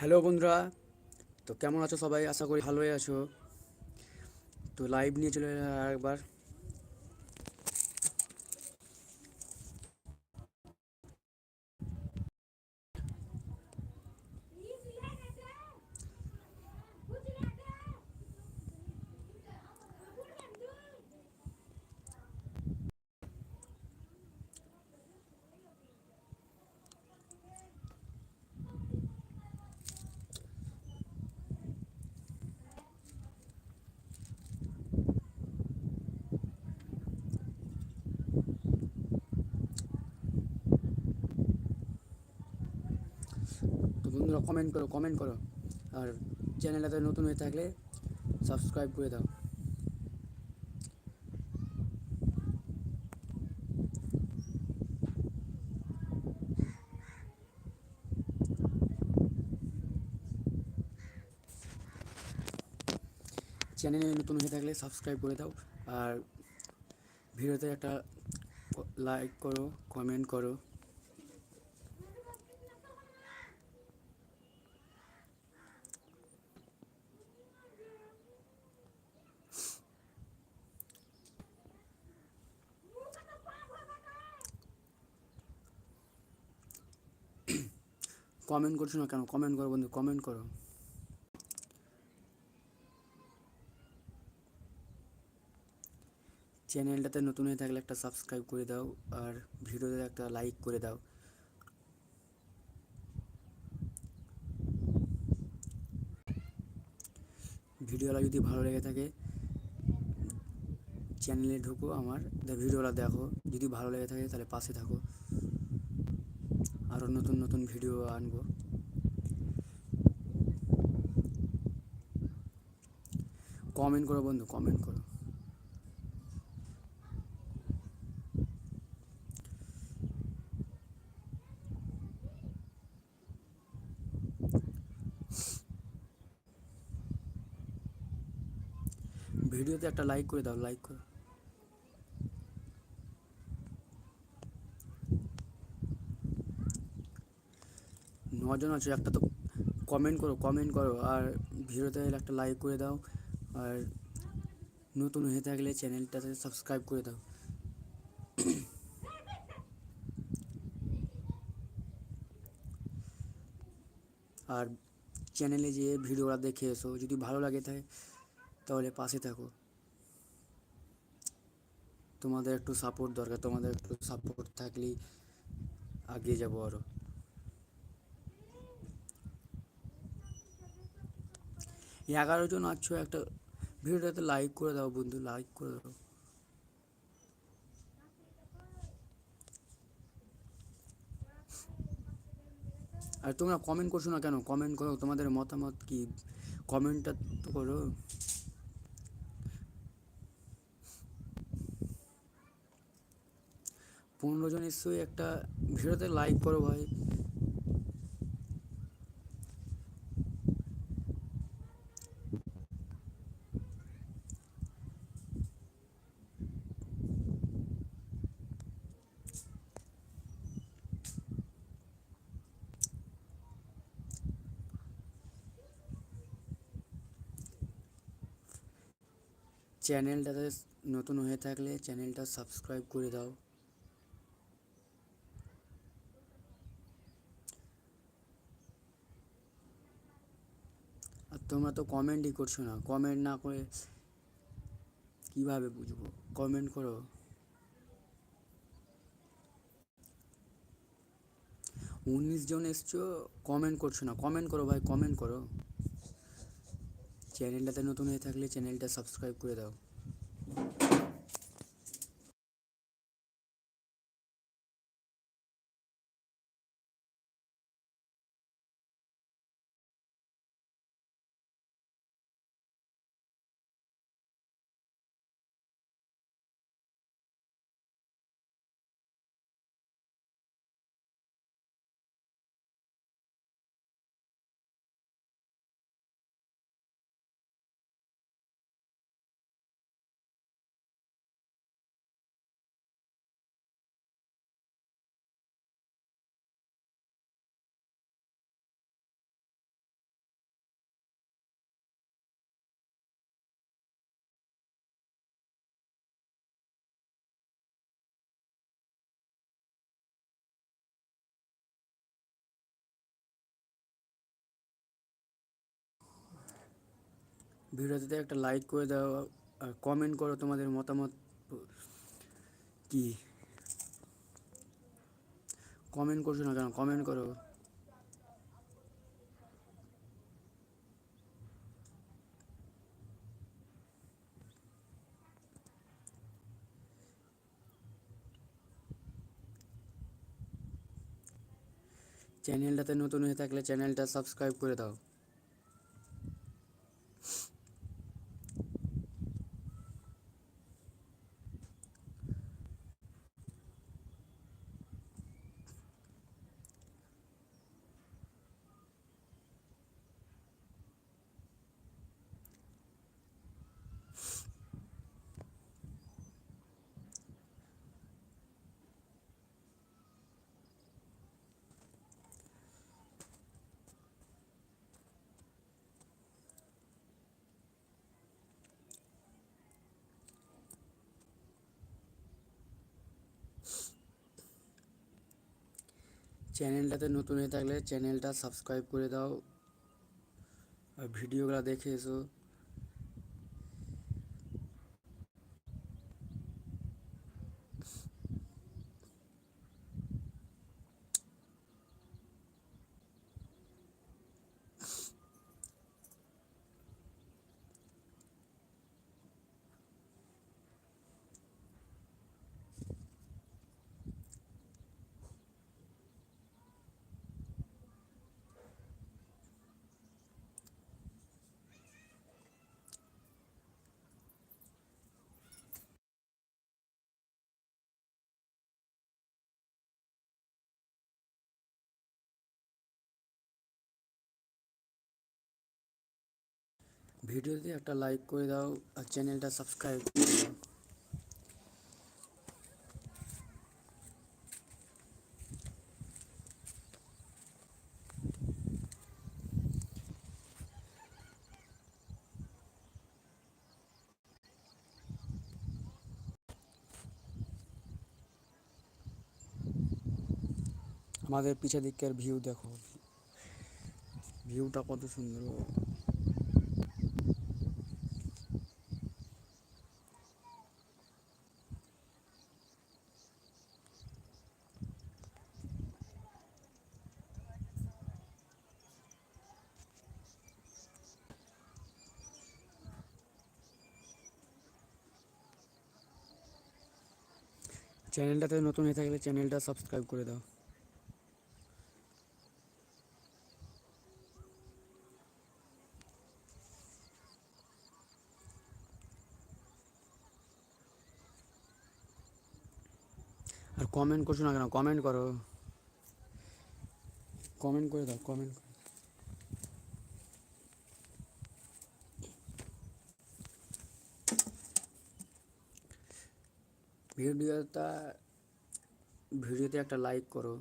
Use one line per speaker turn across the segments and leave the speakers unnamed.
Hello বন্ধুরা, তো কেমন আছো সবাই? আশা করি ভালোই আছো। তো লাইভ নিয়ে চলে এলাম কমেন্ট করো কমেন্ট করো। আর চ্যানেলটাতে নতুন হয়ে থাকলে সাবস্ক্রাইব করে দাও। চ্যানেলে নতুন হয়ে থাকলে সাবস্ক্রাইব করে দাও। আর ভিডিওতে একটা লাইক করো কমেন্ট করো। কমেন্ট করছ না কেন? কমেন্ট করো বন্ধু কমেন্ট করো। চ্যানেলটাতে নতুন হয়ে থাকলে একটা সাবস্ক্রাইব করে দাও আর ভিডিওতে একটা লাইক করে দাও। ভিডিওটা যদি ভালো লেগে থাকে, চ্যানেলে ঢুকো আমার ভিডিওটা দেখো। যদি ভালো লেগে থাকে তাহলে পাশে থাকো। আরও নতুন নতুন ভিডিও আনব। কমেন্ট করো বন্ধু কমেন্ট করো। ভিডিওতে একটা লাইক করে দাও লাইক করো। নজন আছে, একটা তো কমেন্ট করো কমেন্ট করো, আর ভিডিওতে একটা লাইক করে দাও, আর নতুন হয়ে থাকলে চ্যানেলটাতে সাবস্ক্রাইব করে দাও। আর চ্যানেলে যেয়ে ভিডিওটা দেখে এসো, যদি ভালো লাগে থাকে তাহলে পাশে থাকো। তোমাদের একটু সাপোর্ট দরকার, তোমাদের একটু সাপোর্ট থাকলেই এগিয়ে যাব আরও এগারো জন আছো, একটা ভিডিওটাতে লাইক করে দাও বন্ধু লাইক করে দাও। আর তোমরা কমেন্ট করছ না কেন? কমেন্ট করো, তোমাদের মতামত কি? কমেন্টটা তো করো। পনেরো জন এসে একটা ভিডিওতে লাইক করো ভাই। চ্যানেলটাতে নতুন হয়ে থাকলে চ্যানেলটা সাবস্ক্রাইব করে দাও। আর তোমরা তো কমেন্টই করছ না, কমেন্ট না করে কীভাবে বুঝব? কমেন্ট করো। উনিশ জন এসছো, কমেন্ট করছ না, কমেন্ট করো ভাই, কমেন্ট করো। চ্যানেলটাতে নতুন হয়ে থাকলে চ্যানেলটা সাবস্ক্রাইব করে দাও। ভিডিওতে একটা লাইক করে দাও, আর কমেন্ট করো তোমাদের মতামত কি? কমেন্ট করছ না কেন? কমেন্ট করো। চ্যানেলটাতে নতুন হয়ে থাকলে চ্যানেলটা সাবস্ক্রাইব করে দাও। চ্যানেলটাতে নতুন হয়ে থাকলে চ্যানেলটা সাবস্ক্রাইব করে দাও। আর ভিডিওগুলো দেখে এসো। ভিডিওতে একটা লাইক করে দাও আর চ্যানেলটা সাবস্ক্রাইব করে দাও আমাদের পিছে দিকের ভিউ দেখো ভিউটা কত সুন্দর চ্যানেলটাতে নতুন হয়ে থাকলে চ্যানেলটা সাবস্ক্রাইব করে দাও। আর কমেন্ট করছ না কেন? কমেন্ট করো। কমেন্ট করে দাও কমেন্ট ভিডিওটা ভিডিওতে একটা লাইক করো।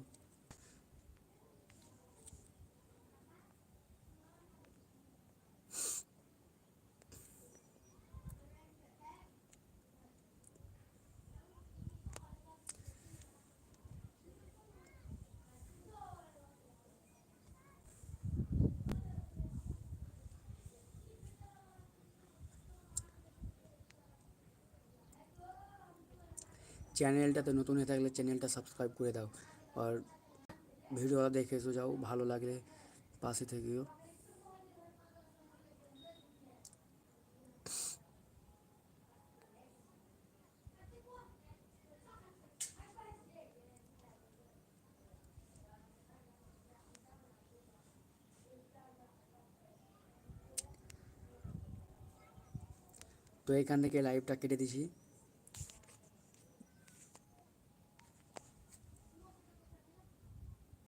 চ্যানেলটাতে নতুন হয়ে থাকলে চ্যানেলটা সাবস্ক্রাইব করে দাও। আর ভিডিওটা দেখে এসো যাও, ভালো লাগলে পাশে থেকেও। তো এখান থেকে লাইভটা কেটে দিছি।